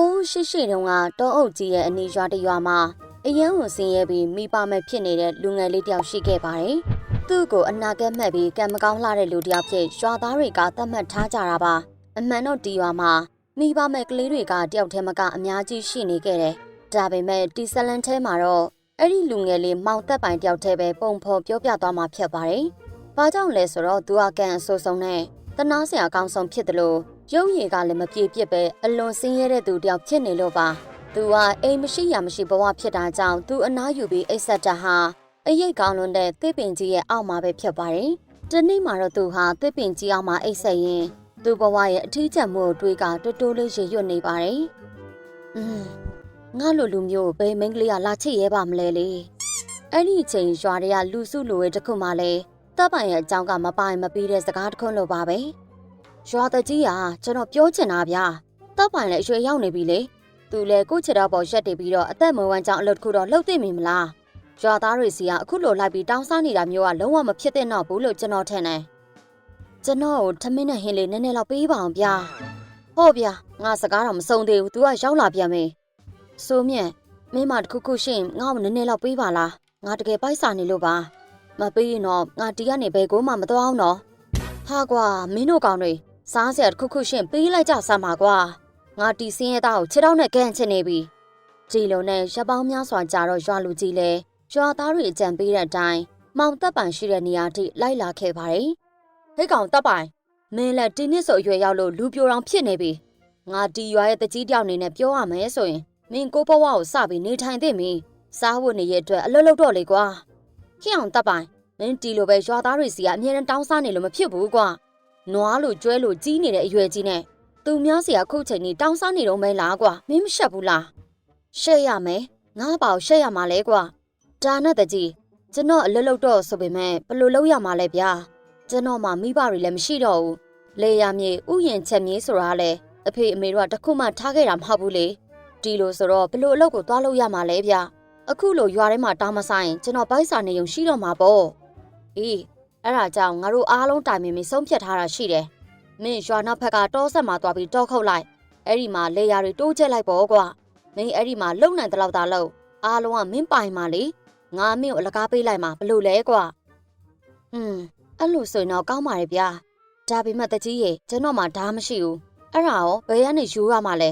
ိုးရှိရှိတုန်းကတောအုပ်ကြီးရဲ့အနီးရွာတစ်ရွာမှာအယမ်းကိုဆင်းရဲပြီးမိဘမဲ့ဖြစ်နေတဲ့လူငယ်လေးတစ်ယောက်ရှိခဲ့ပါတယ်။သူ့ကိုအနာဂတ်မှတ်ပြီးကံမကောင်းလှတဲ့လူတစ်ယောက်ဖြစ်ရွာသားတွေကသတ်မှတ်ထားကြတာပါ။အမှန်တော့ဒီရွာမှာမိဘမဲ့ကလေးတွေကတယောက်တည်းမကအများကြီးရှိနေခဲ့တယ်။ဒါပေမဲ့ဒီဇလန်ထဲမှာတော့အဲ့ဒီလူငယ်လေးမောင်သက်ပိုင်တယောက်တည်းပဲပုံဖော်ပြောပြသွားမှာဖြစ်ပါတယ်။ဘာကြောင့်လဲဆိုတော့သူကကံအဆိုးဆုံးနဲ့တနာစရာအကောင်းဆုံးဖြစ်တယ်လို့ ရုပ်ရည်ကလည်းမပြေပြစ်ပဲအလွန်ဆင်းရဲတဲ့သူတယောက်ဖြစ်နေလို့ပါသူကအိမ်မရှိရမရှိဘဝဖြစ်တာကြောင့်သူအနားယူပြီးအိတ်ဆက်တာဟာအရိတ်ကောင်းလွန်းတဲ့သစ်ပင်ကြီးရဲ့အောက်မှာပဲဖြစ်ပါတယ်တနေ့မှတော့သူဟာသစ်ပင်ကြီးအောက်မှာအိတ်ဆက်ရင်သူ့ဘဝရဲ့အထီးကျန်မှုကိုတွေးကတိုးတိုးလေးရေရွတ်နေပါတယ်อืมငါလိုလူမျိုးဘယ်မိန်းကလေးကလာချစ်ရဲပါမလဲလေအဲ့ဒီအချိန်ရွာတွေကလူစုလူဝဲတစ်ခုမှလည်းတပ်ပိုင်ရဲ့အကြောင်းကမပိုင်မပြီးတဲ့စကားတစ်ခုလိုပါပဲ ရွာတကြီးကကျွန်တော်ပြောချင်တာဗျာတပ်ပိုင်လည်းအရွယ်ရောက်နေပြီလေသူလည်းကိုယ့်ချစ်တော်ပေါ်ရက်တည်ပြီးတော့အသက်မွေးဝမ်းကြောင်းအလုပ်တစ်ခုတော့လှုပ်သိမိမလားရွာသားတွေစီကအခုလိုလိုက်ပြီးတောင်းစားနေတာမျိုးကလုံးဝမဖြစ်သင့်တော့ဘူးလို့ကျွန်တော်ထင်တယ်ကျွန်တော်ကိုထမင်းနဲ့ဟင်းလေးနည်းနည်းလောက်ပေးပါအောင်ဗျာဟုတ်ဗျာငါစကားတော့မစုံသေးဘူး तू ကရောက်လာပြန်ပြီစိုးမြင့်မင်းမတခုခုရှင်းငါ့ကိုနည်းနည်းလောက်ပေးပါလားငါတကယ်ပိုက်စာနေလို့ပါမပေးရင်တော့ငါတီကနေဘယ်ကိုမှမသွားအောင်တော့ဟာကွာမင်းတို့ကောင်တွေ စားစရာတစ်ခုခုရှင်းပေးလိုက်ကြစမ်းပါကွာငါတီစင်းရဲသားကိုခြေထောက်နဲ့ကန်ချင်နေပြီကြည်လုံးနဲ့ရပ်ပေါင်းများစွာကြာတော့ရွာလူကြီးလဲရွာသားတွေအကြံပေးတဲ့အတိုင်းမောင်တပ်ပိုင်ရှိတဲ့နေရာထိလိုက်လာခဲ့ပါတယ်ဟဲ့ကောင်တပ်ပိုင်မင်းလည်းဒီနှစ်ဆိုအရွယ်ရောက်လို့လူပြိုတော်ဖြစ်နေပြီငါတီရွာရဲ့တကြီးတယောက်အနေနဲ့ပြောရမယ်ဆိုရင်မင်းကိုဘဝကိုစပြီးနေထိုင်သင့်ပြီစားဝတ်နေရအတွက်အလုပ်လုပ်တော့လေကွာခင်းအောင်တပ်ပိုင်မင်းတီလိုပဲရွာသားတွေစီကအမြဲတမ်းတောင်းစားနေလို့မဖြစ်ဘူးကွာ နွားလိုကျွဲလိုကြီးနေတဲ့အရွယ်ကြီးနဲ့သူများစီကခုချိန်นี้တောင်းစားနေတော့မဲလားကွာမင်းမရှက်ဘူးလားရှက်ရမယ်ငါ့ဘောက်ရှက်ရမှာလဲကွာဒါနဲ့တကြီးကျွန်တော်အလွတ်လွတ်တော့ဆိုပေမဲ့ဘယ်လိုလုပ်ရမှာလဲဗျာကျွန်တော်မှမိဘတွေလည်းမရှိတော့ဘူးလေယာမြေဥယျင်ချက်မြေဆိုတာလေအဖေအမေတို့ကတခုမှထားခဲ့တာမဟုတ်ဘူးလေဒီလိုဆိုတော့ဘယ်လိုအလုပ်ကိုသွားလုပ်ရမှာလဲဗျာအခုလိုရွာထဲမှာတောင်းမဆိုင်ကျွန်တော်ဘိုက်စာနေုံရှိတော့မှာပေါ့အေး အဲ့ဒါကြောင့်ငါတို့အားလုံးတိုင်ပင်ပြီးဆုံးဖြတ်ထားတာရှိတယ်မင်းရွာနောက်ဖက်ကတောဆက်မှာသွားပြီးတောခုတ်လိုက်အဲ့ဒီမှာလေယာတွေတိုးချက်လိုက်ပေါ့ကွာမင်းအဲ့ဒီမှာလုံနိုင်တဲ့လောက်သာလုံအားလုံးကမင်းပိုင်ပါလေငါမင်းကိုအလကားပေးလိုက်မှာဘလို့လဲကွာဟွန်းအဲ့လိုဆိုရင်တော့ကောင်းပါရဲ့ဗျာဒါပေမဲ့တကြီးရေကျွန်တော်မှဓာမရှိဘူးအဲ့ဒါရောဘယ်ကနေယူရမှာလဲ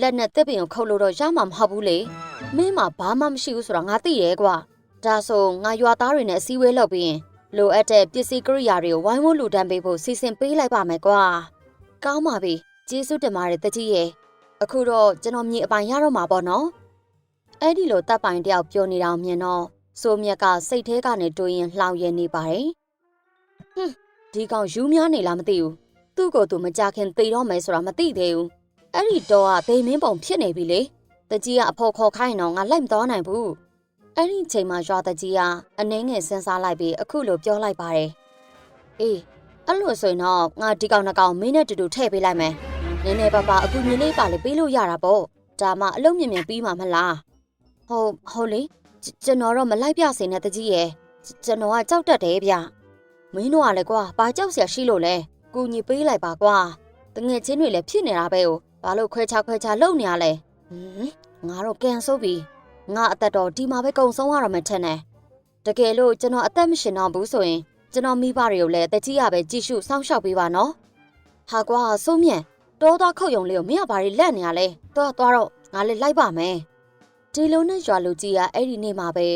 လက်နဲ့တစ်ပင်ကိုခုတ်လို့တော့ရမှာမဟုတ်ဘူးလေမင်းမှာဘာမှမရှိဘူးဆိုတာငါသိရဲကွာဒါဆိုငါရွာသားတွေနဲ့အစည်းအဝေးလုပ်ပြီးရင် လိုအပ်တဲ့ပစ္စည်းကိရိယာတွေကိုဝိုင်းဝန်းလူတန်းပေးဖို့စီစဉ်ပေးလိုက်ပါမယ်ကွာကောင်းပါပြီကျေးဇူးတင်ပါတယ်တကြီးရဲ့အခုတော့ကျွန်တော်မြေအပိုင်ရတော့မှာပေါ့နော်အဲ့ဒီလိုတပ်ပိုင်တယောက်ပြောနေတာကိုမြင်တော့စိုးမြက်ကစိတ်ထဲကနေတွေးရင်လှောင်ရနေပါတယ်ဟွန်းဒီကောင်ယူများနေလားမသိဘူးသူ့ကိုယ်သူမကြခင်သိတော့မယ်ဆိုတာမသိသေးဘူးအဲ့ဒီတော့ကဒိမ်မင်းပုံဖြစ်နေပြီလေတကြီးကအဖော်ခေါ်ခိုင်းတော့ငါလိုက်မသွားနိုင်ဘူး အဲ့ဒီချိန်မှာရွာတကြီးကအနှင်းငယ်စဉ်းစားလိုက်ပြီးအခုလိုပြောလိုက်ပါတယ်အေးအဲ့လိုဆိုရင်တော့ငါဒီကောင်နှစ်ကောင်မင်းနဲ့တူတူထည့်ပေးလိုက်မယ်နည်းနည်းပါးပါအခုမြင်လေးပါလေပေးလို့ရတာပေါ့ဒါမှအလုံးမြင်မြင်ပြီးမှာမလားဟုတ်ဟုတ်လေကျွန်တော်တော့မလိုက်ပြစေနဲ့တကြီးရဲ့ကျွန်တော်ကကြောက်တတ်တယ်ဗျမင်းတို့ကလည်းကွာဘာကြောက်စရာရှိလို့လဲကူညီပေးလိုက်ပါကွာတငယ်ချင်းတွေလည်းဖြစ်နေတာပဲ哦ဘာလို့ခွဲခြားခွဲခြားလုပ်နေရလဲဟမ်ငါတော့ကန်ဆိုးပြီ ငါအသက်တော်ဒီမှာပဲကုံဆုံးရတော့မှထင်တယ်တကယ်လို့ကျွန်တော်အသက်မရှင်တော့ဘူးဆိုရင်ကျွန်တော်မိဘတွေကိုလည်းတကြီးရပဲကြည့်ရှုစောင့်ရှောက်ပေးပါနော်ဟာကွာစိုးမြင့်တောသွားခုတ်ယုံလေးကိုမင်းကဘာတွေလက်နေရလဲသွားသွားတော့ငါလည်းလိုက်ပါမယ်ဒီလိုနဲ့ရွာလူကြီးကအဲ့ဒီနေ့မှာပဲ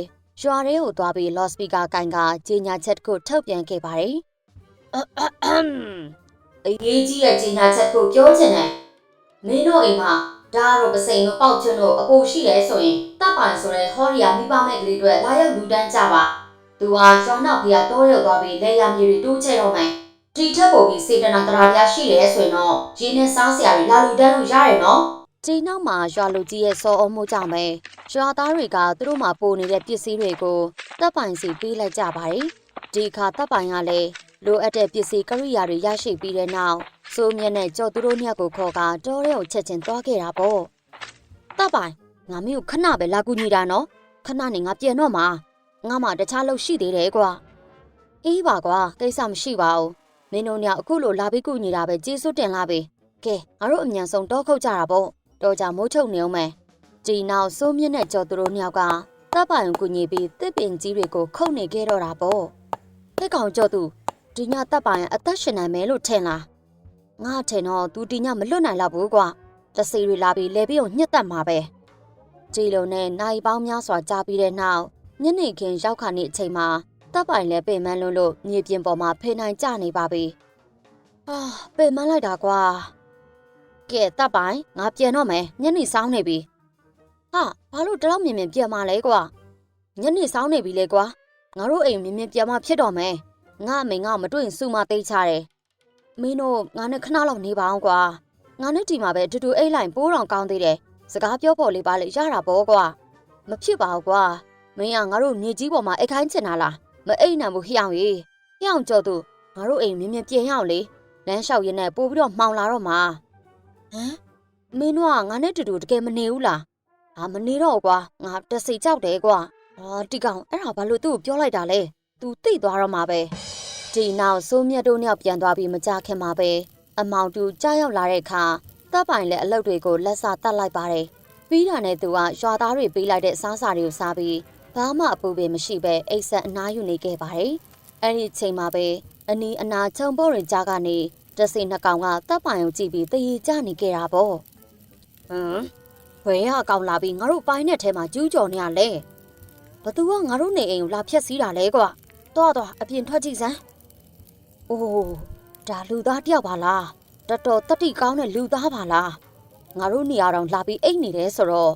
ရွာထဲကိုသွားပြီးလော့စပီကာကန်ကကြီးညာချက်ကိုထုတ်ပြန်ခဲ့ပါတယ်အရေးကြီးတဲ့ကြီးညာချက်ကိုပြောချင်တယ်မင်းတို့အိမ်မှာ ဒါတော့ပစိန်တို့ပေါက်ချွန်းတို့အကိုရှိတယ်ဆိုရင်တပ်ပိုင်ဆိုတဲ့ဟောရီယာမိဘမဲ့ကလေးတွေလာရောက်လူတန်းကြပါသူဟာရွာနောက်ပြတိုးရောက်သွားပြီးလက်ရမြေတွေတိုးချဲ့တော့မယ်ဒီထက်ပိုပြီးစေတနာတရားပြရှိတယ်ဆိုရင်တော့ရင်းနဲ့စားစရာတွေလာလူတန်းလို့ရတယ်နော်ဒီနောက်မှာရွာလူကြီးရဲ့စောအုံမှုကြောင့်ပဲရွာသားတွေကသူတို့မှာပိုနေတဲ့ပစ္စည်းတွေကိုတပ်ပိုင်စီပေးလိုက်ကြပါတယ်ဒီအခါတပ်ပိုင်ကလည်း လိုအပ်တဲ့ပစ္စည်းကရိယာတွေရရှိပြီးတဲ့နောက်စိုးမြတ်နဲ့ကြော်သူတို့နှစ်ယောက်ကိုခေါ်ကတောထဲကိုချက်ချင်းသွားခဲ့တာပေါ့တပ်ပိုင်ငါမင်းကိုခဏပဲလာကူညီတာနော်ခဏနေငါပြန်တော့မှာငါမှတခြားလုပ်ရှိသေးတယ်ကွာအေးပါကွာကိစ္စမရှိပါဘူးမင်းတို့ညအခုလိုလာပြီးကူညီတာပဲကျေးဇူးတင်လာပြီကဲငါတို့အမြန်ဆုံးတောခုတ်ကြတာပေါ့တော်ကြမိုးချုပ်နေအောင်မယ်ဒီနောက်စိုးမြင့်နဲ့ကြော်သူတို့နှစ်ယောက်ကတပ်ပိုင်ကူညီပြီးတစ်ပင်ကြီးတွေကိုခုတ်နေခဲ့တော့တာပေါ့တက်ကောင်ကြော်သူ ဒီညတပ်ပိုင်အသက်ရှင်နိုင်မယ်လို့ထင်လားငါထင်တော့ तू ဒီညမလွတ်နိုင်တော့ဘူးကွာတစီတွေလာပြီးလေပြီးကိုညှက်တက်မှာပဲကြည်လုံးနဲ့နိုင်ပေါင်းများစွာကြာပြီးတဲ့နောက်ညနေခင်းရောက်ခါနေအချိန်မှာတပ်ပိုင်လည်းပင်မလွန်းလို့မြေပြင်ပေါ်မှာဖေနိုင်ကြနေပါပြီအာပင်မလိုက်တာကွာ ကဲတပ်ပိုင်ငါပြန်တော့မယ်ညနေစောင်းနေပြီဟာဘာလို့တလောက်မြင်မြင်ပြန်มาလဲကွာညနေစောင်းနေပြီလေကွာငါတို့အိမ်မြင်မြင်ပြန်มาဖြစ်တော့မယ် ငါအမေငါမတွေ့ရင်စူမသိချတယ်မင်းတို့ငါနဲ့ခဏလောက်နေပါအောင်ကွာငါနဲ့ဒီမှာပဲအတူတူအိတ်လိုက်ပိုးတော်ကောင်းသေးတယ်စကားပြောဖို့လေးပါလေရတာပေါ့ကွာမဖြစ်ပါဘူးကွာမင်းကငါတို့မြေကြီးပေါ်မှာအိတ်ခိုင်းချင်တာလားမအိတ်နိုင်ဘူးချောင်ကြီးချောင်ကြော်သူငါတို့အိမ်မြင်မြင်ပြန်ရအောင်လေလမ်းလျှောက်ရင်းနဲ့ပို့ပြီးတော့မှောင်လာတော့မှာဟမ်မင်းတို့ကငါနဲ့တူတူတကယ်မနေဘူးလားဟာမနေတော့ကွာငါတစိကြောက်တယ်ကွာဟာတီကောင်အဲ့ဒါဘာလို့သူ့ကိုပြောလိုက်တာလဲ तू သိသွားတော့မှာပဲဒီနောက်စိုးမြတ်တို့နှစ်ယောက်ပြန်သွားပြီးမကြခင်မှာပဲအမောင်တူကြားရောက်လာတဲ့အခါတပ်ပိုင်လည်းအလုပ်တွေကိုလက်စတတ်လိုက်ပါတယ်ပြီးတာနဲ့သူကရွာသားတွေပေးလိုက်တဲ့စားစာတွေကိုစားပြီးဘာမှအပူပင်မရှိပဲအိတ်ဆက်အနားယူနေခဲ့ပါတယ်အဲ့ဒီချိန်မှာပဲအနီးအနာခြုံပေါ်ရင်ကြားကနေတစိနှစ်ကောင်ကတပ်ပိုင်ကိုကြည့်ပြီးတရေကြနေကြတာပေါ့ဟမ်ဘယ်ကအကောင်လာပြီးငါတို့ပိုင်းတဲ့ထဲမှာကျူးကျော်နေရလဲဘသူကငါတို့နေအိမ်ကိုလာဖျက်ဆီးတာလဲကွာ သွားသွားအပြင်ထွက်ကြည့်စမ်း။အိုးဒါလူသားတယောက်ပါလား။တတော်တတိကောင်းတဲ့လူသားပါလား။ငါတို့နေရာတော်လာပြီးအိတ်နေတယ်ဆိုတော့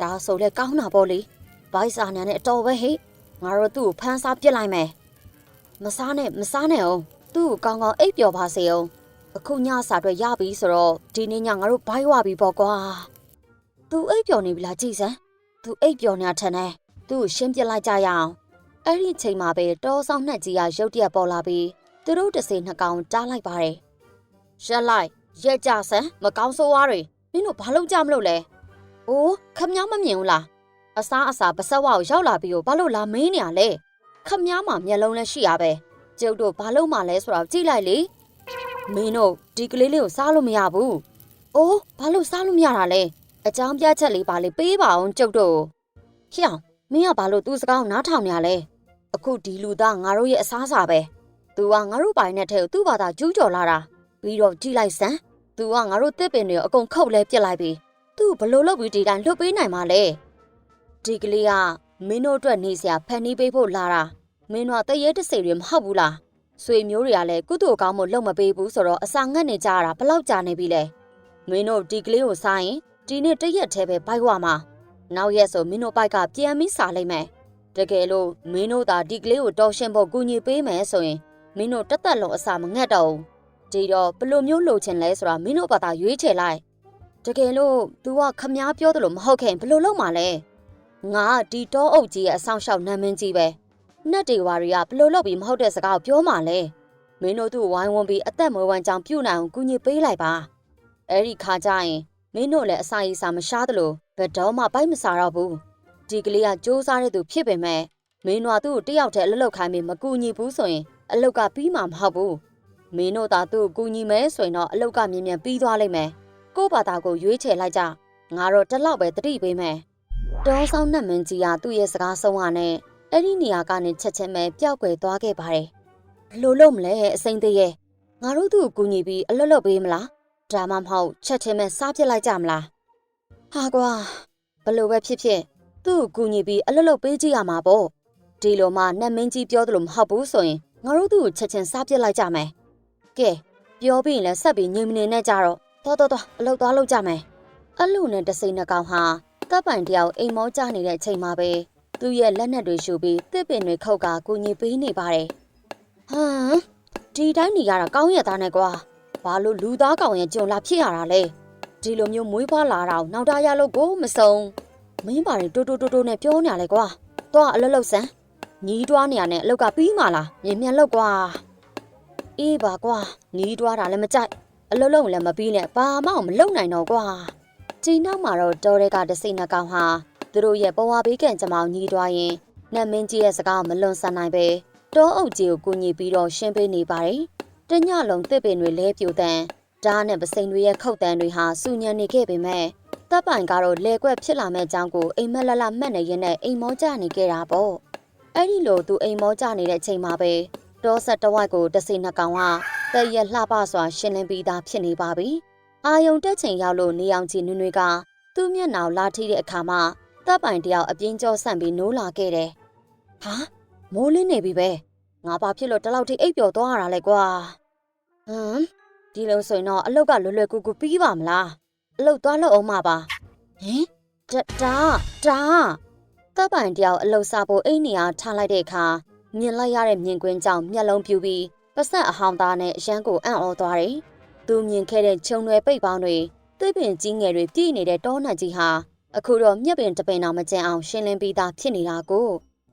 ဒါဆိုလဲကောင်းတာပေါ့လေ။ဘိုက်စာနန်နဲ့အတော်ပဲဟိ။ငါတို့သူ့ကိုဖမ်းစားပစ်လိုက်မယ်။မစားနဲ့မစားနဲ့အောင်။သူ့ကိုကောင်းကောင်းအိတ်ပျော်ပါစေအောင်။အခုညစာအတွက်ရပြီဆိုတော့ဒီနေ့ညငါတို့ဘိုက်ဝပြီပေါ့ကွာ။သူအိတ်ပျော်နေပြီလားကြည်စမ်း။သူအိတ်ပျော်နေတာထင်တယ်။သူ့ကိုရှင်းပြလိုက်ကြရအောင် အဲ့ဒီချိန်မှာပဲတောဆောင်နှက်ကြီးကရုတ်တရက်ပေါ်လာပြီးသူတို့တစ်စိနှစ်ကောင်တားလိုက်ပါတယ်။ရက်လိုက်ရက်ကြစမ်းမကောင်းဆိုးဝါးတွေမင်းတို့ဘာလုပ်ကြမလို့လဲ။အိုးခမ ्या မမြင်ဘူးလား။အစားအစာပစက်ဝါကိုရောက်လာပြီးတော့ဘာလို့လာမင်းနေရလဲ။ခမ ्या မှာမျက်လုံးလည်းရှိရပဲ။ကျုပ်တို့ဘာလုပ်မှလဲဆိုတော့ကြည့်လိုက်လေ။မင်းတို့ဒီကလေးလေးကိုစားလို့မရဘူး။အိုးဘာလို့စားလို့မရတာလဲ။အကြောင်းပြချက်လေးပါလေပေးပါအောင်ကျုပ်တို့။ဟျောင်း မင်းကဘာလို့သူ့စကားကိုနားထောင်နေရလဲအခုဒီလူသားငါတို့ရဲ့အစားအစာပဲသူကငါတို့ပိုင်တဲ့ထဲကိုသူ့ဘာသာကျူးကျော်လာတာပြီးတော့ကြိလိုက်စမ်းသူကငါတို့တစ်ပင်တွေကိုအကုန်ခုတ်လဲပြစ်လိုက်ပြီသူ့ဘလို့လုပ်ပြီးဒီတိုင်းလွတ်ပေးနိုင်မှာလဲဒီကလေးကမင်းတို့အတွက်နေစရာဖန်တီးပေးဖို့လာတာမင်းတို့တရေတစေတွေမဟုတ်ဘူးလားဆွေမျိုးတွေကလည်းကုသိုလ်ကောင်းမှုလုပ်မပေးဘူးဆိုတော့အစာငတ်နေကြတာဘလောက်ကြာနေပြီလဲမင်းတို့ဒီကလေးကိုစားရင်ဒီနေ့တရက်သေးပဲဘိုက်ဝမှာ နောက်ရက်ဆိုမင်းတို့ဘိုက်ကပြန်ပြီးစားလိုက်မယ်တကယ်လို့မင်းတို့သာဒီကလေးကိုတော်ရှင်ဖို့ကူညီပေးမယ်ဆိုရင်မင်းတို့တက်တက်လုံးအစာမငတ်တော့ဘူးဒီတော့ဘလို့မျိုးလိုချင်လဲဆိုတာမင်းတို့ဘာသာရွေးချယ်လိုက်တကယ်လို့ तू ကခမားပြောတယ်လို့မဟုတ်ခင်ဘလို့လုပ်မှာလဲငါကဒီတောအုပ်ကြီးရဲ့အဆောင်ရှောက်နာမင်းကြီးပဲနတ်တွေဝါတွေကဘလို့လုပ်ပြီးမဟုတ်တဲ့စကားကိုပြောမှလဲမင်းတို့သူ့ဝိုင်းဝန်းပြီးအသက်မွေးဝမ်းကြောင်ပြုတ်နိုင်အောင်ကူညီပေးလိုက်ပါအဲ့ဒီခါကျရင် မင်းတို့လည်းအစာရည်စာမရှားသလိုဘယ်တော့မှပိုက်မစားတော့ဘူးဒီကလေးကစူးစားတဲ့သူဖြစ်ပေမဲ့မင်းတို့ကသူ့ကိုတယောက်တည်းအလုပ်လုပ်ခိုင်းပြီးမကူညီဘူးဆိုရင်အလုပ်ကပြီးမှာမဟုတ်ဘူးမင်းတို့သာသူ့ကိုကူညီမယ်ဆိုရင်တော့အလုပ်ကမြင်မြန်ပြီးသွားလိမ့်မယ်ကို့ဘာသာကိုရွေးချယ်လိုက်ကြငါတော့တလောက်ပဲတတိပေးမယ်တောဆောင်နှက်မင်းကြီးကသူ့ရဲ့စကားဆုံးကနဲ့အဲ့ဒီနေရာကနေချက်ချင်းပဲပျောက်ကွယ်သွားခဲ့ပါတယ်ဘလို့လို့မလဲအစိမ့်သေးရဲ့ငါတို့သူ့ကိုကူညီပြီးအလွတ်လွတ်ပေးမလား ဒါမှမဟုတ်ချက်ချင်းပဲစားပြစ်လိုက်ကြမလားဟာကွာဘလို့ပဲဖြစ်ဖြစ်သူ့ကိုကူညီပြီးအလွတ်လွတ်ပေးကြည့်ရမှာပေါ့ဒီလိုမှနတ်မင်းကြီးပြောသလိုမဟုတ်ဘူးဆိုရင်ငါတို့သူ့ကိုချက်ချင်းစားပြစ်လိုက်ကြမယ်ကဲပြောပြီးရင်လည်းဆက်ပြီးငြိမ်မနေနဲ့ကြတော့တော်တော်တော်အလုပ်သွားလုပ်ကြမယ်အလူနဲ့တစိမ့်နှကောင်ဟာတပ်ပိုင်တယောက်အိမ်မောကြနေတဲ့အချိန်မှာပဲသူ့ရဲ့လက်နက်တွေရှူပြီးတစ်ပင်တွေခုတ်ကာကူညီပေးနေပါတယ်ဟမ်ဒီတိုင်းနေရတာကောင်းရသားနဲ့ကွာ ဘာလို့လူသားကောင်ရဲ့ကြုံလာဖြစ်ရတာလဲဒီလိုမျိုးမွေးဖွားလာတာကိုနောက်တာရလို့ကိုမစုံမင်းပါတွေတိုးတိုးတိုးတိုးနဲ့ပြောနေရလဲကွာတော့အလုပ်လုပ်စမ်းညီးတွားနေရနဲ့အလုပ်ကပြီးမှလားမြင်မြန်လုပ်ကွာအေးပါကွာညီးတွားတာလည်းမကြိုက်အလုပ်လုပ်လည်းမပြီးနဲ့ဘာမှမလုပ်နိုင်တော့ကွာဒီနောက်မှာတော့တော်တဲ့ကတစိမ့်နှကောင်ဟာသူတို့ရဲ့ဘဝဘေးကံကြမ္မောင်ညီးတွားရင်နတ်မင်းကြီးရဲ့စကားမလွန်ဆန်နိုင်ပဲတောအုပ်ကြီးကိုကူညီပြီးတော့ရှင်းပေးနေပါတယ် တညလုံးတစ်ပင်တွေလဲပြိုတန်းဓားနဲ့ပစိန်တွေရဲ့ခုတ်တန်းတွေဟာစူညံနေခဲ့ပေမဲ့တပ်ပိုင်ကတော့လေကွက်ဖြစ်လာမဲ့အကြောင်းကိုအိမ်မက်လလမှတ်နေရင်နဲ့အိမ်မောကြနေခဲ့တာပေါ့အဲ့ဒီလိုသူအိမ်မောကြနေတဲ့အချိန်မှာပဲတောဆက်တဝိုက်ကိုတစိနှစ်ကောင်ကတည့်ရလှပစွာရှင်းလင်းပြီးသားဖြစ်နေပါပြီအာယုံတက်ချိန်ရောက်လို့နေအောင်ကြီးနွေနွေကသူ့မျက်နှာလာထိတဲ့အခါမှာတပ်ပိုင်တယောက်အပြင်းကြောဆန့်ပြီးနိုးလာခဲ့တယ်ဟာမိုးလင်းနေပြီပဲငါဘာဖြစ်လို့တလောက်ထိအိပ်ပျော်သွားရတာလဲကွာ ဟမ်ဒီလိုဆိုရင်တော့အလုတ်ကလွယ်လွယ်ကူကူပြီးပါမလားအလုတ်သွားလို့အောင်မှာပါဟင်ဒါဒါဒါတပ်ပိုင်တယောက်အလုတ်စားဖို့အိမ်နေရာထားလိုက်တဲ့အခါမြင်လိုက်ရတဲ့မြင်ကွင်းကြောင့်မျက်လုံးပြူပြီးပတ်ဆက်အဟောင်းသားနဲ့အရန်ကိုအံ့ဩသွားတယ်သူမြင်ခဲ့တဲ့ခြုံရွယ်ပိတ်ပေါင်းတွေသွေးပင်ကြီးငယ်တွေပြည့်နေတဲ့တောနတ်ကြီးဟာအခုတော့မျက်ပင်တပင်အောင်မကျန်အောင်ရှင်းလင်းပြီးသားဖြစ်နေတာကို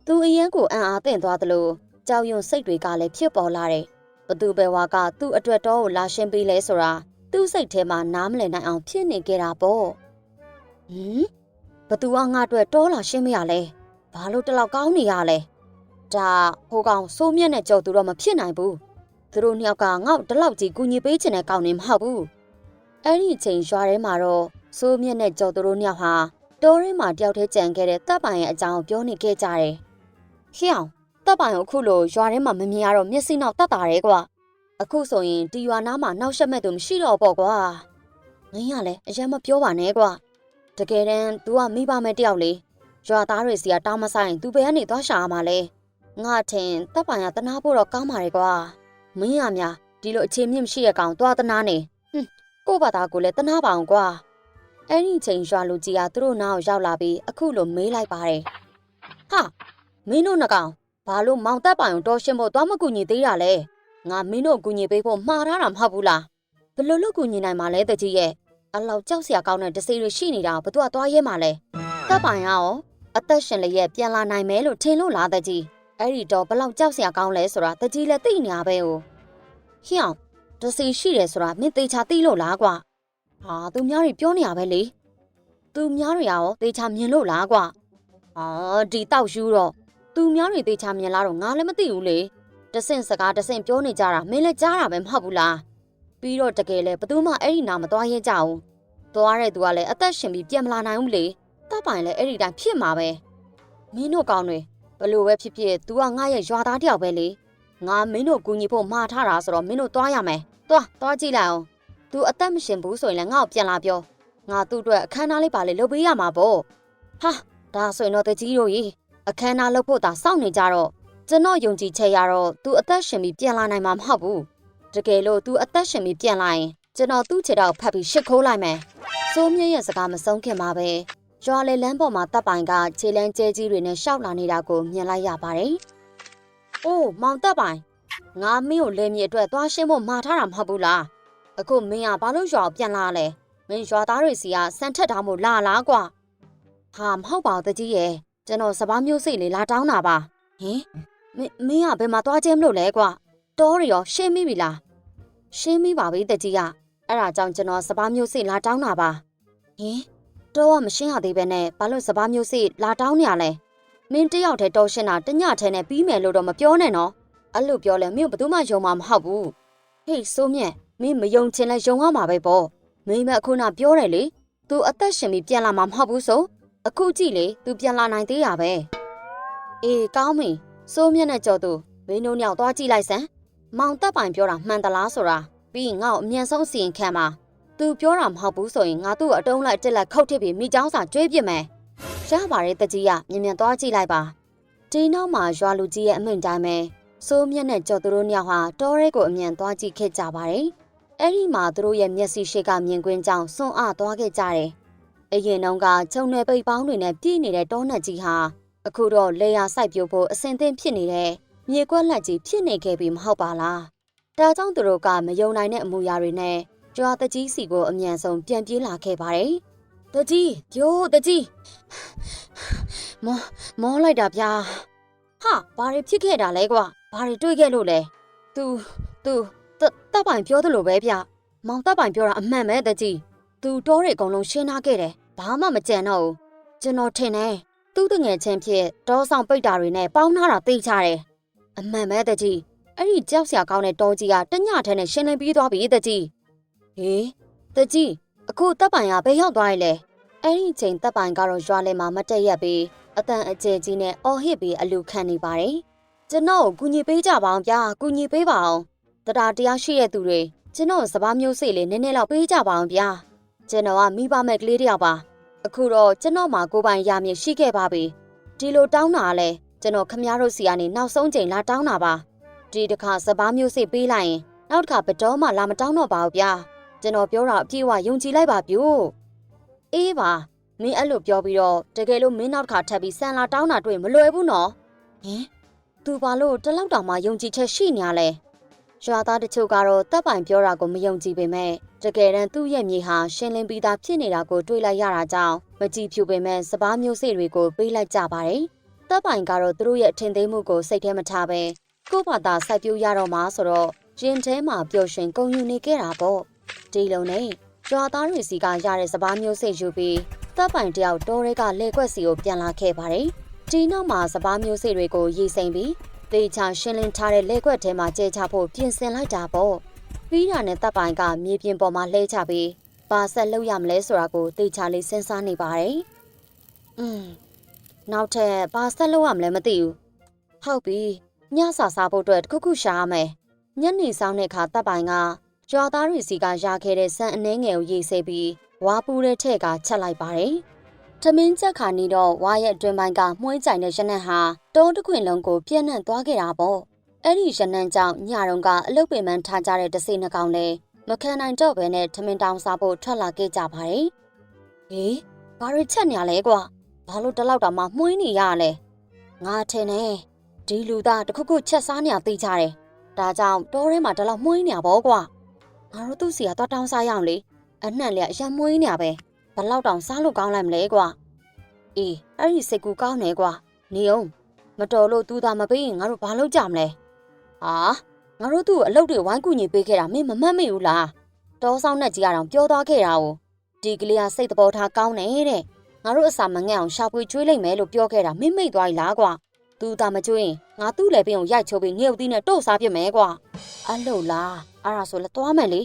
သူအရန်ကိုအံ့အားသင့်သွားသလိုကြောက်ရွံ့စိတ်တွေကလည်းဖြစ်ပေါ်လာတယ် ဘသူပဲဝါကသူ့အတွက်တော့ကိုလာရှင်းပေးလဲဆိုတာသူ့စိတ်ထဲမှာနားမလည်နိုင်အောင်ဖြစ်နေကြတာပေါ့ဟမ်ဘသူကငါအတွက်တောလာရှင်းမရလဲဘာလို့တလောက်ကောင်းနေရလဲဒါဟိုကောင်စိုးမြက်နဲ့ကြော်သူတော့မဖြစ်နိုင်ဘူးသူတို့နှစ်ယောက်ကငေါ့တလောက်ကြီးကူညီပေးချင်တဲ့ကောင်နေမဟုတ်ဘူးအဲ့ဒီအချိန်ရွာထဲမှာတော့စိုးမြက်နဲ့ကြော်သူတို့နှစ်ယောက်ဟာတောထဲမှာတယောက်တည်းကြံခဲ့တဲ့တပ်ပိုင်ရဲ့အကြောင်းပြောနေခဲ့ကြတယ်ဟေ့အောင် တပ်ပိုင်ကိုအခုလိုရွာထဲမှာမမြင်ရတော့မျက်စိနောက်တတ်တာရဲကွာအခုဆိုရင်ဒီရွာနားမှာနောက်ဆက်မဲ့သူမရှိတော့ပေါ့ကွာမင်းကလည်းအရင်မပြောပါနဲ့ကွာတကယ်တမ်း तू ကမိဘမဲ့တယောက်လေရွာသားတွေစီကတောင်းမဆိုင် तू ဘယ်ကနေသွားရှာမှာလဲငါထင်တပ်ပိုင်ကတနာဖို့တော့ကောင်းပါလေကွာမင်းရများဒီလိုအခြေမြင့်မရှိတဲ့ကောင်သွားတနာနေဟွန်းကို့ဘာသာကိုလည်းတနာပါအောင်ကွာအဲ့ဒီအချိန်ရွာလူကြီးကသူတို့နားကိုရောက်လာပြီးအခုလိုမေးလိုက်ပါတယ်ဟာမင်းတို့နှစ်ကောင် ဘာလို့မောင်တက်ပိုင်ကိုတော်ရှင်းဖို့သွားမကူညီသေးတာလဲငါမင်းတို့ကူညီပေးဖို့မှားထားတာမဟုတ်ဘူးလားဘယ်လိုလုပ်ကူညီနိုင်မှာလဲတကြီးရဲ့အလောက်ကြောက်စရာကောင်းတဲ့ဒစိတွေရှိနေတာကိုဘသူကသွားရဲမှာလဲတက်ပိုင်ကရောအသက်ရှင်လျက်ပြန်လာနိုင်မယ်လို့ထင်လို့လားတကြီးအဲ့ဒီတော့ဘလောက်ကြောက်စရာကောင်းလဲဆိုတာတကြီးလည်းသိနေရပဲ哦ဟျောင်းဒစိရှိတယ်ဆိုတာမင်းသေချာသိလို့လားကွာဟာသူများတွေပြောနေရပဲလေသူများတွေရောသေချာမြင်လို့လားကွာဟာဒီတောက်ရှူးတော့ သူများတွေသေချာမြင်လာတော့ငါလည်းမသိဘူးလေတဆင့်စကားတဆင့်ပြောနေကြတာမင်းလည်းကြားတာပဲမဟုတ်ဘူးလားပြီးတော့တကယ်လဲဘသူမှအဲ့ဒီနာမသွားရဲကြဘူးသွားတဲ့သူကလည်းအသက်ရှင်ပြီးပြန်မလာနိုင်ဘူးလေတပ်ပိုင်လည်းအဲ့ဒီတိုင်းဖြစ်မှာပဲမင်းတို့ကောင်းတွေဘလို့ပဲဖြစ်ဖြစ် तू ကငါရဲ့ရွာသားတယောက်ပဲလေငါမင်းတို့ကူညီဖို့မှားထားတာဆိုတော့မင်းတို့သွားရမယ်သွားသွားကြည့်လိုက်အောင် तू အသက်မရှင်ဘူးဆိုရင်လည်းငါ့ကိုပြန်လာပြောငါသူ့အတွက်အခမ်းအနားလေးပါလေလုပ်ပေးရမှာပေါ့ဟာဒါဆိုရင်တော့တကြီးတို့ကြီး အခမ်းအနားလုပ်ဖို့သာစောင့်နေကြတော့ကျွန်တော်ယုံကြည်ချက်ရတော့ तू အသက်ရှင်ပြီးပြန်လာနိုင်မှာမဟုတ်ဘူးတကယ်လို့ तू အသက်ရှင်ပြီးပြန်လာရင်ကျွန်တော်သူ့ခြေထောက်ဖတ်ပြီးရှစ်ခိုးလိုက်မယ်စိုးမြင့်ရဲ့စကားမဆုံးခင်မှာပဲရွာလေလမ်းပေါ်မှာတပ်ပိုင်ကခြေလန်းကျဲကြီးတွေနဲ့ရှောက်လာနေတာကိုမြင်လိုက်ရပါတယ်။အိုးမောင်တပ်ပိုင်ငါမင်းကိုလယ်မြေအတွက်သွားရှင်းဖို့မှာထားတာမဟုတ်ဘူးလား။အခုမင်းကဘာလို့ရွာကိုပြန်လာလဲ။မင်းရွာသားတွေစီကစံထက်ထားမို့လာလားကွာ။ဟာမဟုတ်ပါဘူးတကြီးရဲ့ ကျွန်တော်စပားမျိုးစိတ်လေးလာတောင်းတာပါ။ဟင်မင်းမင်းကဘယ်မှာသွားခြင်းမလို့လဲကွာ။တောတွေရောရှင်းမိပြီလား။ရှင်းမိပါပြီတကြီးကအဲ့ဒါကြောင့်ကျွန်တော်စပားမျိုးစိတ်လာတောင်းတာပါ။ဟင်တော့ကမရှင်းရသေးပဲနဲ့ဘာလို့စပားမျိုးစိလာတောင်းနေရလဲမင်းတယောက်တည်းတော်ရှင်းတာတညထဲနဲ့ပြီးမယ်လို့တော့မပြောနဲ့နော်အဲ့လိုပြောလဲမင်းဘယ်သူမှယုံမှာမဟုတ်ဘူးဟေးစိုးမြက်မင်းမယုံချင်လဲယုံရမှာပဲပေါ့မင်းမအခုနပြောတယ်လေ तू အသက်ရှင်ပြီးပြန်လာမှာမဟုတ်ဘူးဆို အခုကြည့်လေ तू ပြန်လာနိုင်သေးရပဲအေးကောင်းပြီစိုးမြက်နဲ့ကြော်သူမင်းတို့ညောင်သွားကြည့်လိုက်စမ်းမောင်တက်ပိုင်ပြောတာမှန်သလားဆိုတာပြီးငါ့ကိုအမြန်ဆုံးစီရင်ခံပါ။ तू ပြောတာမဟုတ်ဘူးဆိုရင်ငါသူ့ကိုအတုံးလိုက်တစ်လက်ခုတ်ထစ်ပြီးမိချောင်းစာကျွေးပြစ်မယ်။ရပါတယ်တကြီးကမြင်မြန်သွားကြည့်လိုက်ပါ။ဒီနောက်မှာရွာလူကြီးရဲ့အမိန့်တိုင်းပဲစိုးမြက်နဲ့ကြော်သူတို့ညောင်ဟာတောရဲကိုအမြန်သွားကြည့်ခဲ့ကြပါတယ်။အဲ့ဒီမှာသူတို့ရဲ့မျက်စိရှိကမြင်ကွင်းကြောင့်စွန့်အားသွားခဲ့ကြတယ်။ အရင်တုန်းကခြုံနယ်ပိတ်ပေါင်းတွေနဲ့ပြည့်နေတဲ့တောနတ်ကြီးဟာအခုတော့လေယာစိုက်ပြိုးဖို့အဆင်သင့်ဖြစ်နေတဲ့မြေကွက်လက်ကြီးဖြစ်နေခဲ့ပြီမဟုတ်ပါလား။ဒါကြောင့်သူတို့ကမယုံနိုင်တဲ့အမူအရာတွေနဲ့ကြွားတကြီးစီကိုအမြန်ဆုံးပြန်ပြေးလာခဲ့ပါတယ်။တကြီးကျိုးတကြီးမောမောလိုက်တာဗျာ။ဟာဘာတွေဖြစ်ခဲ့တာလဲကွာ။ဘာတွေတွေ့ခဲ့လို့လဲ။ तू तू တပ်ပိုင်ပြောသလိုပဲဗျ။မောင်တပ်ပိုင်ပြောတာအမှန်ပဲတကြီး။ तू တောတွေအကုန်လုံးရှင်းထားခဲ့တယ်။ဘာမှမကြံတော့ဘူး။ကျွန်တော်ထင်တယ်။သူ့တငယ်ချင်းဖြစ်တောဆောင်ပိတ်တာတွေနဲ့ပေါင်းထားတာသိချတယ်။အမှန်ပဲတကြီး။အဲ့ဒီကြောက်စရာကောင်းတဲ့တောကြီးကတညထဲနဲ့ရှင်းလင်းပြီးသွားပြီတကြီး။ဟေးတကြီးအခုတပ်ပိုင်ကဘယ်ရောက်သွားရလဲအဲ့ဒီချိန်တပ်ပိုင်ကတော့ရွာလယ်မှာမတက်ရက်ပြီးအတန်အကျယ်ကြီးနဲ့အော်ဟစ်ပြီးအလူခံနေပါတယ်ကျွန်တော်ကိုကူညီပေးကြပါအောင်ဗျာကူညီပေးပါအောင်တရားတရားရှိတဲ့သူတွေကျွန်တော်စပားမျိုးစိတ်လေးနည်းနည်းလောက်ပေးကြပါအောင်ဗျာ ကျွန်တော်ကမိဘမဲ့ကလေးတယောက်ပါအခုတော့ကျွန်တော်မှာကိုယ်ပိုင်ရမည်ရှိခဲ့ပါပြီဒီလိုတောင်းတာလဲကျွန်တော်ခမည်းတော်စီကနေနောက်ဆုံးချိန်လာတောင်းတာပါဒီတစ်ခါစပားမျိုးစိတ်ပေးလိုက်ရင်နောက်တစ်ခါဘတော်မှလာမတောင်းတော့ပါဘူးဗျာကျွန်တော်ပြောတာအပြည့်အဝယုံကြည်လိုက်ပါဗျို့အေးပါမင်းအဲ့လိုပြောပြီးတော့တကယ်လို့မင်းနောက်တစ်ခါထပ်ပြီးဆန်လာတောင်းတာတွေ့မလွယ်ဘူးနော်ဟင်သူဘာလို့တလောက်တောင်မှယုံကြည်ချက်ရှိနေရလဲ ရွာသားတချို့ကတော့တပ်ပိုင်ပြောတာကိုမယုံကြည်ပေမဲ့တကယ်တမ်းသူ့ရဲ့မြေဟာရှင်းလင်းပြီးသားဖြစ်နေတာကိုတွေးလိုက်ရတာကြောင့်မကြည့်ဖြူပေမဲ့စပားမျိုးစေ့တွေကိုပေးလိုက်ကြပါတယ်တပ်ပိုင်ကတော့သူတို့ရဲ့အထင်သေးမှုကိုစိတ်ထဲမထားပဲကိုယ့်ဘာသာစိုက်ပျိုးရတော့မှာဆိုတော့ရင်ထဲမှာပျော်ရွှင်ကုန်ယူနေခဲ့တာပေါ့ဒီလုံနဲ့ရွာသားတွေစီကရတဲ့စပားမျိုးစေ့ယူပြီးတပ်ပိုင်တယောက်တောတွေကလေကွက်စီကိုပြန်လာခဲ့ပါတယ်ဒီနောက်မှာစပားမျိုးစေ့တွေကိုရေစိမ်ပြီး တေချာရှင်းလင်းထားတဲ့လေကွက်ထဲမှာကျဲချဖို့ပြင်ဆင်လိုက်တာပေါ့ပြီးတာနဲ့တပ်ပိုင်ကမြေပြင်ပေါ်မှာလှဲချပြီးဘာဆက်လုပ်ရမလဲဆိုတာကိုတေချာလေးစဉ်းစားနေပါတယ်อืมနောက်ထပ်ဘာဆက်လုပ်ရမလဲမသိဘူးဟုတ်ပြီညစာစားဖို့အတွက်တခုခုရှာရမယ်ညနေဆောင်တဲ့အခါတပ်ပိုင်ကရွာသားတွေစီကရခဲ့တဲ့ဆန်အနှဲငယ်ကိုရေဆေးပြီးဝါပူတဲ့ထဲကချက်လိုက်ပါတယ်။ ထမင်းချက်ခါနေတော့ဝါရဲ့အတွင်းပိုင်းကမှုှေးကြိုင်တဲ့ရနံ့ဟာတုံးတစ်ခွင်လုံးကိုပြန့်နှံ့သွားခဲ့တာပေါ့။အဲ့ဒီရနံ့ကြောင့်ညတုန်းကအလုတ်ပင်ပန်းထားကြတဲ့တစိနှကောင်လည်းမခံနိုင်တော့ဘဲနဲ့ထမင်းတောင်စားဖို့ထွက်လာခဲ့ကြပါတယ်။ဟေးဘာတွေချက်နေရလဲကွာ။ဘာလို့တလောက်တောင်မှမှုှေးနေရလဲ။ငါထင်နေဒီလူသားတခုခုချက်စားနေရသိကြတယ်။ဒါကြောင့်တောထဲမှာတလောက်မှုှေးနေရပေါ့ကွာ။ငါတို့သူ့စီကသွားတောင်းစားရအောင်လေ။အနှံ့လည်းအရမွေးနေရပဲ ဘလောက်တောင်စားလို့ကောင်းလိုက်မလဲကွာအေးအဲ့ဒီစိတ်ကူကောင်းနေကွာနေအောင်မတော်လို့သူသာမပေးရင်ငါတို့ဘာလုပ်ကြမလဲဟာငါတို့သူ့အလုပ်တွေဝိုင်းကူညီပေးခဲ့တာမင်းမမှတ်မိဘူးလားတောဆောင်နဲ့ကြီးကတော့ပြောသွားခဲ့တာ哦ဒီကလေးကစိတ်တဘောထားကောင်းနေတဲ့ငါတို့အစာမငဲ့အောင်ရှာဖွေကျွေးလိုက်မယ်လို့ပြောခဲ့တာမင်းမိတ်သွား ਈ လားကွာသူသာမကျွေးရင်ငါသူ့လည်းပြင်ကိုရိုက်ချိုးပြီးငရုတ်သီးနဲ့တို့စားပြမယ်ကွာအဲ့လိုလားအဲ့ဒါဆိုလည်းသွားမယ်လေ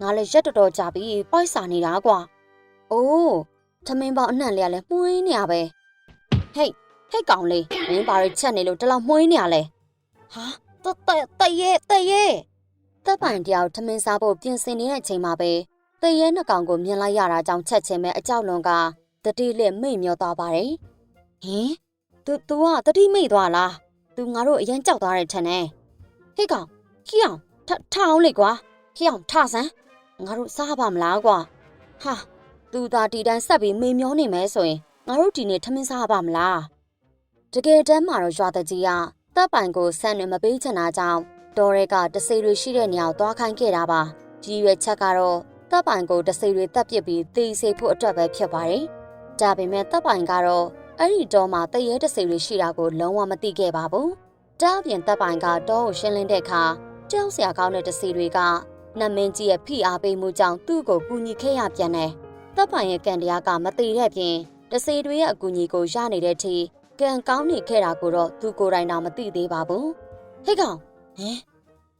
ငါလည်းရက်တော်တော်ကြာပြီပိုက်စာနေတာကွာ။ အိုးသမင်းပေါင်းအနှံ့လေးကလည်းမှုင်းနေရပဲ။ဟေးဟဲ့ကောင်လေးမင်းပါရချက်နေလို့တလောက်မှုင်းနေရလဲ။ဟာတတတရဲတရဲတပ်ပိုင်တယောက်သမင်းစားဖို့ပြင်ဆင်နေတဲ့အချိန်မှာပဲတရဲနှစ်ကောင်ကိုမြင်လိုက်ရတာကြောင့်ချက်ချင်းပဲအကြောက်လွန်ကတတိလက်မိတ်မျောသွားပါတယ်။ဟင်သူ तू ကတတိမိတ်သွားလား။ तू ငါတို့အရင်ကြောက်သွားတဲ့ထင်တယ်။ဟေ့ကောင်ခီအောင်ထထအောင်လေကွာခီအောင်ထဆန်းငါတို့စားပါမလားကွာဟာ သူသာဒီတိုင်းဆက်ပြီးမေမျောနေမယ်ဆိုရင်ငါတို့ဒီနေ့ထမင်းစားပါမလားတကယ်တမ်းမှာတော့ရွာတကြီးကတပ်ပိုင်ကိုဆန်တွေမပေးချင်တာကြောင့်တော်ရဲကတဆေတွေရှိတဲ့နေရာကိုသွားခိုင်းခဲ့တာပါကြီးရွယ်ချက်ကတော့တပ်ပိုင်ကိုတဆေတွေတက်ပစ်ပြီးတေးစေဖို့အတွက်ပဲဖြစ်ပါတယ်ဒါပေမဲ့တပ်ပိုင်ကတော့အဲ့ဒီတော့မှတရဲတဆေတွေရှိတာကိုလုံးဝမသိခဲ့ပါဘူးတားပြင်တပ်ပိုင်ကတောကိုရှင်းလင်းတဲ့အခါကြောက်စရာကောင်းတဲ့တဆေတွေကနတ်မင်းကြီးရဲ့ဖိအားပေးမှုကြောင့်သူ့ကိုကူညီခဲ့ရပြန်တယ်။ တပ်ပိုင်ရဲ့ကံတရားကမသေးတဲ့ပြင်တစေတွေရဲ့အကူအညီကိုရနေတဲ့အထိကံကောင်းနေခဲ့တာကိုတော့သူကိုယ်တိုင်တော့မသိသေးပါဘူး။ဟဲ့ကောင်ဟင်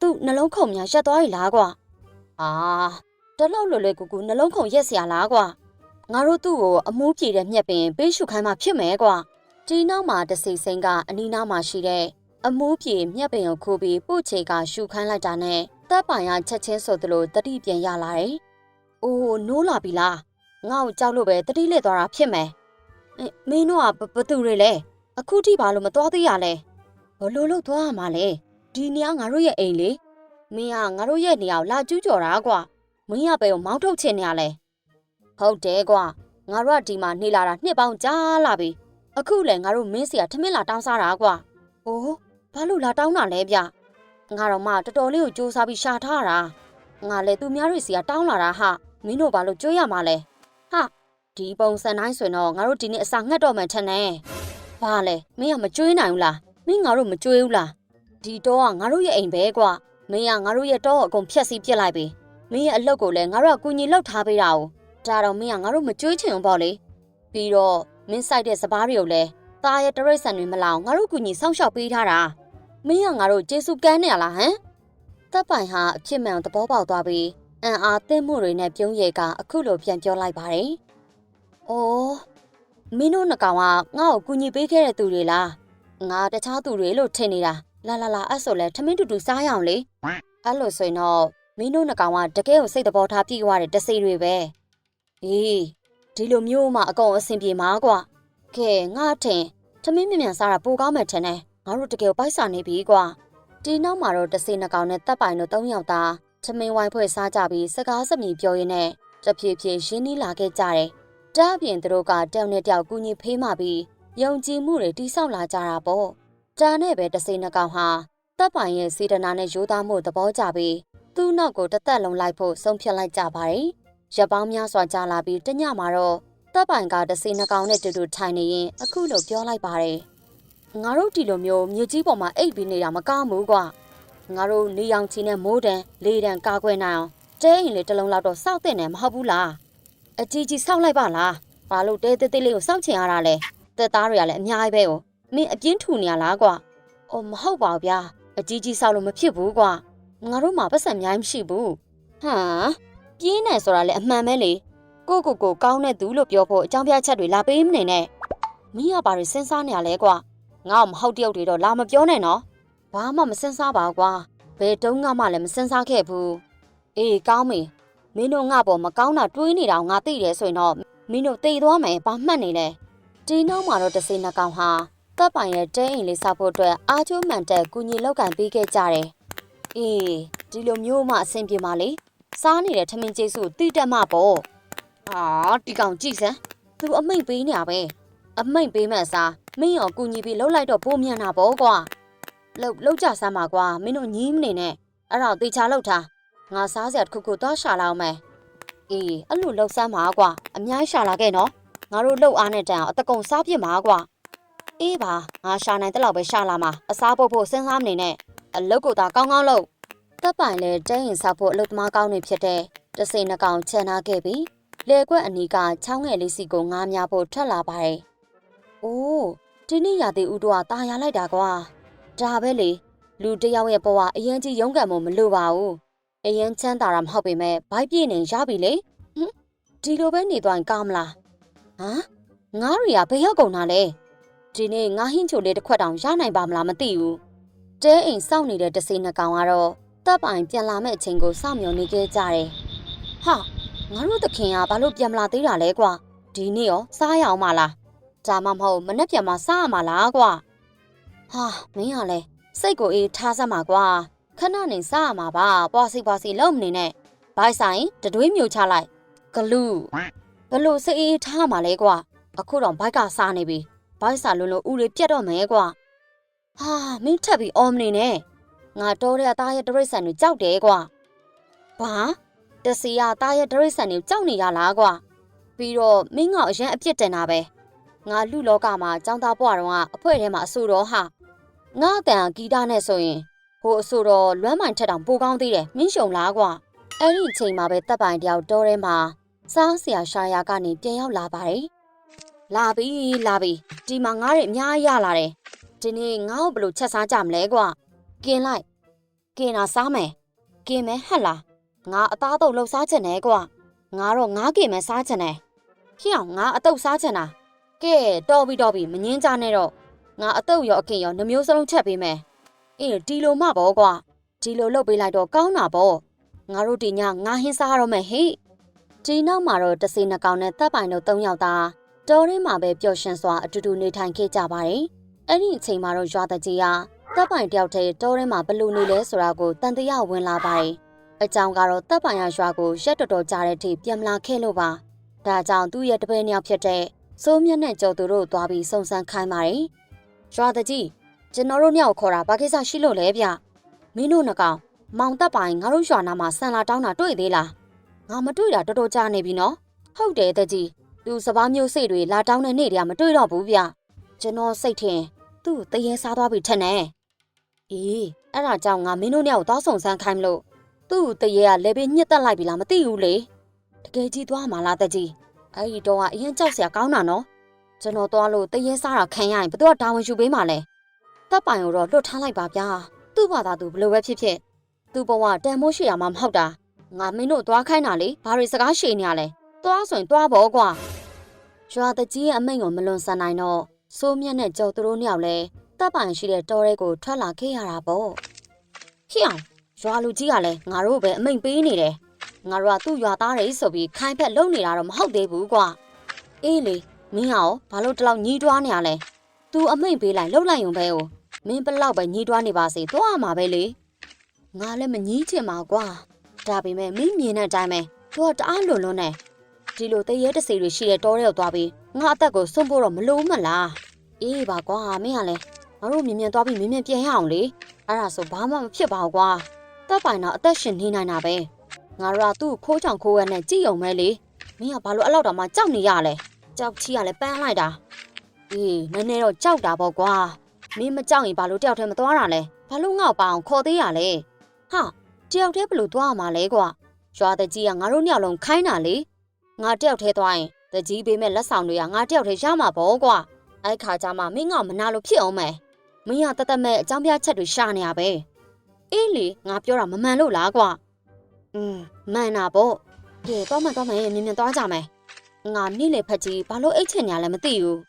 သူ့နှလုံးခုန်များရက်သွားပြီလားကွာ။အာတလောက်လွယ်လွယ်ကူကူနှလုံးခုန်ရက်เสียလားကွာ။ငါတို့သူ့ကိုအမိုးပြေတဲ့မြက်ပင်ပေးရှုခိုင်းမှဖြစ်မယ်ကွာ။ဒီနောက်မှာတစေစိန်ကအနီးနားမှာရှိတဲ့အမိုးပြေမြက်ပင်ကိုခိုးပြီးပို့ချေကရှုခိုင်းလိုက်တာနဲ့တပ်ပိုင်ရချက်ချင်းဆိုသလိုတတိပြန်ရလာတယ်။အိုးနိုးလာပြီလား။ ငါ့ကိုကြောက်လို့ပဲတတိလက်သွားတာဖြစ်မယ်။မင်းတို့ကဘသူတွေလဲ။အခုထိဘာလို့မသွားသေးရလဲ။ဘလို့လို့သွားရမှာလဲ။ဒီနေရာငါတို့ရဲ့အိမ်လေ။မင်းကငါတို့ရဲ့နေရာကိုလာကျူးကျော်တာကွာ။မင်းကပဲကိုမောင်းထုတ်ချင်နေရလဲ။ဟုတ်တယ်ကွာ။ငါတို့ကဒီမှာနေလာတာနှစ်ပေါင်းကြာလာပြီ။အခုလည်းငါတို့မင်းစီကထမင်းလာတောင်းစားတာကွာ။အိုးဘာလို့လာတောင်းတာလဲဗျ။ငါတော့မှတော်တော်လေးကိုစူးစမ်းပြီးရှာထားတာငါလည်းသူများတွေစီကတောင်းလာတာဟာမင်းတို့ဘာလို့ကြွေးရမှာလဲ ဟာဒီပုံစံတိုင်းဆိုရင်တော့ငါတို့ဒီနေ့အစာငတ်တော့မှထန်တယ်ဘာလဲမင်းကမကြွေးနိုင်ဘူးလားမင်းငါတို့မကြွေးဘူးလားဒီတော့ကငါတို့ရဲ့အိမ်ပဲကွာမင်းကငါတို့ရဲ့တော့အကုန်ဖျက်ဆီးပစ်လိုက်ပြီမင်းရဲ့အလုပ်ကိုလည်းငါတို့ကကူညီလောက်ထားပေးတာ哦ဒါတော့မင်းကငါတို့မကြွေးချင်ဘူးပေါ့လေပြီးတော့မင်းစိုက်တဲ့စပားတွေကိုလည်းသားရဲ့တရိတ်ဆန်တွေမလောင်ငါတို့ကူညီဆောက်ရှောက်ပေးထားတာမင်းကငါတို့ကျေစုကမ်းနေရလားဟမ်တပ်ပိုင်ဟာအဖြစ်မှန်သဘောပေါက်သွားပြီး အံအားသင့်မှုတွေနဲ့ပြုံးရည်ကအခုလိုပြန်ပြောလိုက်ပါတယ်။အော်မင်းတို့နှစ်ကောင်ကငါ့ကိုကူညီပေးခဲ့တဲ့သူတွေလား။ငါတခြားသူတွေလို့ထင်နေတာ။လာလာလာအဲ့ဆိုလဲထမင်းတူတူစားရအောင်လေ။အဲ့လိုဆိုရင်တော့မင်းတို့နှစ်ကောင်ကတကယ်ကိုစိတ်တဘောထားပြည့်သွားတဲ့တစိတွေပဲ။အေးဒီလိုမျိုးမှအကောင်အဆင်ပြေမှာကွာ။ကဲငါထင်ထမင်းမြင်မြန်စားတာပိုကောင်းမယ်ထင်တယ်။ငါတို့တကယ်ပိုက်စာနေပြီကွာ။ဒီနောက်မှာတော့တစိနှစ်ကောင်နဲ့တပ်ပိုင်တို့၃ယောက်သား ထမင်းဝိုင်းဖွဲ့စားကြပြီးစကားစမြည်ပြောရင်းနဲ့တဖြည်းဖြည်းရင်းနှီးလာခဲ့ကြတယ်။တားပြင်သူတို့ကတောင်နဲ့တောက်ကူညီဖေးမှပြီးယုံကြည်မှုတွေတိဆောက်လာကြတာပေါ့။တာနဲ့ပဲတစိနှစ်ကောင်ဟာတပ်ပိုင်ရဲ့စေတနာနဲ့ရိုးသားမှုသဘောကျပြီးသူ့နောက်ကိုတစ်သက်လုံးလိုက်ဖို့ဆုံးဖြတ်လိုက်ကြပါတယ်။ရပောင်းများစွာကြာလာပြီးတညမှာတော့တပ်ပိုင်ကတစိနှစ်ကောင်နဲ့တူတူထိုင်နေရင်အခုလိုပြောလိုက်ပါတယ်။ငါတို့ဒီလိုမျိုးမြေကြီးပေါ်မှာအိပ်ပြီးနေတာမကောင်းဘူးကွာ။ ငါတို့နေရောင်ချီနဲ့မိုးတံလေတံကာကွယ်နိုင်အောင်တဲရင်လေးတစ်လုံးလောက်တော့စောက်တဲ့နေမဟုတ်ဘူးလား။အကြီးကြီးစောက်လိုက်ပါလား။ဘာလို့တဲတဲသေးလေးကိုစောက်ချင်ရတာလဲ။တက်သားတွေကလည်းအများကြီးပဲ哦။မင်းအပြင်းထူနေရလားကွာ။အော်မဟုတ်ပါဘူးဗျာ။အကြီးကြီးစောက်လို့မဖြစ်ဘူးကွာ။ငါတို့မှာပတ်စံအများကြီးမရှိဘူး။ဟမ်ပြင်းနေဆိုတာလည်းအမှန်ပဲလေ။ကိုကိုကိုကောင်းတဲ့သူလို့ပြောဖို့အကြောင်းပြချက်တွေလာပေးမနေနဲ့။မင်းကဘာတွေစဉ်းစားနေရလဲကွာ။ငါ့ကိုမဟုတ်တယောက်တွေတော့လာမပြောနဲ့နော်။ ဘာမှမစဉ်းစားပါကွာ။ဘယ်တုန်းကမှလည်းမစဉ်းစားခဲ့ဘူး။အေးကောင်းပြီ။မင်းတို့ငါ့ပေါ်မကောင်းတာတွေးနေတာငါသိတယ်ဆိုရင်တော့မင်းတို့သိသွားမယ်ဘာမှတ်နေလဲ။ဒီနောက်မှာတော့တစိနှကောင်ဟာတပ်ပိုင်ရဲ့တဲအိမ်လေးဆောက်ဖို့အတွက်အားကျိုးမှန်တဲ့ကူညီလောက်ကန်ပေးခဲ့ကြတယ်။အေးဒီလိုမျိုးမှအဆင်ပြေပါလေ။စားနေတဲ့ထမင်းကျေးစုတိတက်မှပေါ့။အာဒီကောင်ကြည့်စမ်း။ तू အမိတ်ပေးနေရပဲ။အမိတ်ပေးမဲ့အစားမင်းရောကူညီပြီးလှုပ်လိုက်တော့ပိုးမြန်တာပေါ့ကွာ။ လှုပ်လှုပ်ကြစမ်းပါကွာမင်းတို့ညီးမနေနဲ့။အဲ့တော့တေချာလှုပ်ထား။ငါစားစရာတစ်ခုခုတော့ရှာလာအောင်မယ်။အေးအဲ့လိုလှုပ်စမ်းပါကွာ။အများကြီးရှာလာခဲ့နော်။ငါတို့လှုပ်အားနဲ့တန်အောင်အတကုံစားပြစ်မှာကွာ။အေးပါငါရှာနိုင်တဲ့လောက်ပဲရှာလာမှာအစားပုတ်ဖို့စဉ်းစားမနေနဲ့အလုတ်ကိုသာကောင်းကောင်းလုပ်တပ်ပိုင်လဲတဲရင်ဆောက်ဖို့အလုတ်သမားကောင်းနေဖြစ်တဲ့တစိနှကောင်ခြံနာခဲ့ပြီးလေကွက်အနီးကချောင်းငယ်လေးစီကိုငားများဖို့ထွက်လာပါတယ်။အိုးဒီနေ့ရာသီဥတုကตาရလိုက်တာကွာ။ ဒါပဲလေလူတစ်ယောက်ရဲ့ဘဝအရင်ကြီးရုန်းကန်မှုမလိုပါဘူး။အရင်ချမ်းသာတာမဟုတ်ပေမဲ့ဘိုက်ပြည့်နေရပြီလေ။ဟင်ဒီလိုပဲနေသွားရင်ကောင်းမလား။ဟမ်ငါးရီကဘယ်ရောက်ကုန်တာလဲ။ဒီနေ့ငါဟင်းချိုလေးတစ်ခွက်တောင်ရနိုင်ပါမလားမသိဘူး။တဲအိမ်စောင့်နေတဲ့တစိနှကောင်ကတော့တပ်ပိုင်ပြန်လာမဲ့အချိန်ကိုစောင့်မျှော်နေခဲ့ကြတယ်။ဟာငါတို့သခင်ကဘာလို့ပြန်မလာသေးတာလဲကွာဒီနေ့ရောစားရအောင်မလားဒါမှမဟုတ်မနေ့ပြန်မစားရမှာလားကွာ ဟာမင်းကလည်းစိတ်ကိုအေးထားစမ်းပါကွာခဏနေစားရမှာပါပွားစီပွားစီလုံးမနေနဲ့ဘိုက်ဆိုင်တတွေးမျိုးချလိုက်ဂလူဘလို့စိတ်အေးထားမှာလဲကွာအခုတော့ဘိုက်ကစားနေပြီဘိုက်စာလုံးလုံးဥတွေပြတ်တော့မယ်ကွာဟာမင်းထပ်ပြီးအော်မနေနဲ့ငါတော်တဲ့အသားရဲ့တရိတ်ဆန်တွေကြောက်တယ်ကွာဘာတစီရသားရဲ့ဒရိတ်ဆန်တွေကြောက်နေရလားကွာပြီးတော့မင်းကအရင်အပြစ်တင်တာပဲငါလူလောကမှာចောင်းသားဘွားတော်ကအဖွဲထဲမှာအဆူတော်ဟာ ငါအတန်ဂီတနဲ့ဆိုရင်ဟိုအဆူတော်လွမ်းမိုင်ထက်တောင်ပိုကောင်းသေးတယ်မင်းရှုံလားကွာအဲ့ဒီအချိန်မှာပဲတပ်ပိုင်တယောက်တောထဲမှာစားဆရာရှာယာကနေပြန်ရောက်လာပါတယ်လာပြီလာပြီဒီမှာငါ့ရဲ့အများကြီးရလာတယ်ဒီနေ့ငါ့ကိုဘယ်လိုချက်စားကြမလဲကွာกินလိုက်ကင်တာစားမယ်กินမယ်ဟတ်လား ငါအသားတော့လှုပ်စားချင်တယ်ကွာငါတော့ငါးကင်မဲစားချင်တယ်ဖြစ်အောင်ငါအတုပ်စားချင်တာကဲတော်ပြီတော်ပြီမငင်းကြနဲ့တော့ ငါအတုပ်ရောအကင်ရောနှမျိုးစလုံးချက်ပေးမယ်အေးဒီလိုမှပေါ့ကွာဒီလိုလုပ်ပေးလိုက်တော့ကောင်းတာပေါ့ငါတို့ဒီညငါဟင်းစားရမယ်ဟိဒီနောက်မှာတော့တစီနှကောင်နဲ့တပ်ပိုင်တို့၃ယောက်သားတော်ရင်းမှာပဲပျော်ရွှင်စွာအတူတူနေထိုင်ခဲ့ကြပါတယ်အဲ့ဒီအချိန်မှာတော့ရွာတကြီးကတပ်ပိုင်တယောက်တည်းတော်ရင်းမှာဘလို့နေလဲဆိုတာကိုတန်တရာဝင်လာပါတယ်အကြောင်းကတော့တပ်ပိုင်ရရွာကိုရက်တော်တော်ကြားတဲ့အထိပြန်မလာခဲ့လို့ပါ။ဒါကြောင့်သူ့ရဲ့တပည့်နှစ်ယောက်ဖြစ်တဲ့စိုးမြတ်နဲ့ကျော်သူတို့သွားပြီးစုံစမ်းခိုင်းပါတယ်။ ရွာတကြီးကျွန်တော်တို့နှစ်ယောက်ခေါ်တာဘာကိစ္စရှိလို့လဲဗျ။မင်းတို့နှကောင်မောင်တပ်ပိုင်ငါတို့ရွာနာမှာဆန်လာတောင်းတာတွေ့သေးလား။ငါမတွေ့တာတော်တော်ကြာနေပြီနော်။ဟုတ်တယ်တကြီးသူစပားမျိုးစိတ်တွေလာတောင်းတဲ့နေ့တည်းကမတွေ့တော့ဘူးဗျ။ကျွန်တော်စိတ်ထင်သူ့တရေစားသွားပြီထက်နဲ့။အေးအဲ့ဒါကြောင့်ငါမင်းတို့နှစ်ယောက်သွားစုံစမ်းခိုင်းမလို့သူ့တရေကလေဘေးညှစ်တက်လိုက်ပြီလားမသိဘူးလေတကယ်ကြီးသွားမှာလားတကြီးအဲ့ဒီတော့ကအရင်ကြောက်စရာကောင်းတာနော် ကျွန်တော်သွားလို့တရေစားတာခံရရင်ဘသူကဒါဝင်ယူပေးမှာလဲတပ်ပိုင်ကိုတော့လွတ်ထားလိုက်ပါဗျာသူ့ဘာသာသူဘလို့ပဲဖြစ်ဖြစ်သူ့ဘဝတန်မိုးရှိရမှာမဟုတ်တာငါမင်းတို့သွားခိုင်းတာလေဘာတွေစကားရှည်နေရလဲသွားဆိုရင်သွားပေါ့ကွာဟရွာတကြီးရဲ့အမိန့်ကိုမလွန်ဆန်နိုင်တော့စိုးမြတ်နဲ့ကြော်သူတို့နှစ်ယောက်လည်းတပ်ပိုင်ရှိတဲ့တောထဲကိုထွက်လာခဲ့ရတာပေါ့ဟိအောင်ရွာလူကြီးကလည်းငါတို့ပဲအမိန့်ပေးနေတယ်ငါတို့ကသူ့ရွာသားတွေဆိုပြီးခိုင်းဖက်လုံနေတာတော့မဟုတ်သေးဘူးကွာအေးလေ မင်းရောဘာလို့တလောက်ညီးတွားနေရလဲ तू အမိန့်ပေးလိုက်လှုပ်လိုက်ရုံပဲ哦မင်းဘလောက်ပဲညီးတွားနေပါစေသွားမှာပဲလေငါလည်းမညီးချင်ပါကွာဒါပေမဲ့မင်းမြင်တဲ့အတိုင်းပဲသူကတအားလွန်လွန်းနေဒီလိုတရေတစေတွေရှိတဲ့တောထဲကိုသွားပြီးငါအသက်ကိုစွန့်ဖို့တော့မလိုမလားအေးပါကွာမင်းကလည်းငါတို့မြင်မြန်သွားပြီးမြင်မြန်ပြန်ရအောင်လေအဲ့ဒါဆိုဘာမှမဖြစ်ပါဘူးကွာတပ်ပိုင်တော့အသက်ရှင်နေနိုင်တာပဲငါတို့ကသူ့ကိုခိုးချောင်ခိုးရနဲ့ကြည့်ုံပဲလေမင်းကဘာလို့အဲ့လောက်တောင်မှကြောက်နေရလဲ ကြောက်ချီကလည်းပန်းလိုက်တာအေးနည်းနည်းတော့ကြောက်တာပေါ့ကွာမင်းမကြောက်ရင်ဘာလို့တယောက်တည်းမသွားတာလဲဘာလို့ငေါ့ပါအောင်ခေါ်သေးရလဲဟာတယောက်တည်းဘယ်လို့သွားရမှာလဲကွာရွာတကြီးကငါတို့ညောင်လုံးခိုင်းတာလေငါတယောက်ထဲသွားရင်တကြီးပေးမဲ့လက်ဆောင်တွေကငါတယောက်ထဲရမှာပေါ့ကွာအဲ့ခါကျမှမင်းကမနာလို့ဖြစ်အောင်မယ်မင်းကတသက်မဲ့အကြောင်းပြချက်တွေရှာနေရပဲအေးလေငါပြောတာမမှန်လို့လားကွာอืมမှန်တာပေါ့ကဲတော့မှတော့မှမြင်မြင်သွားကြမယ် ငါနေ့လေဖက်ကြီးဘာလို့အိတ်ချင်ညာလဲမသိဘူး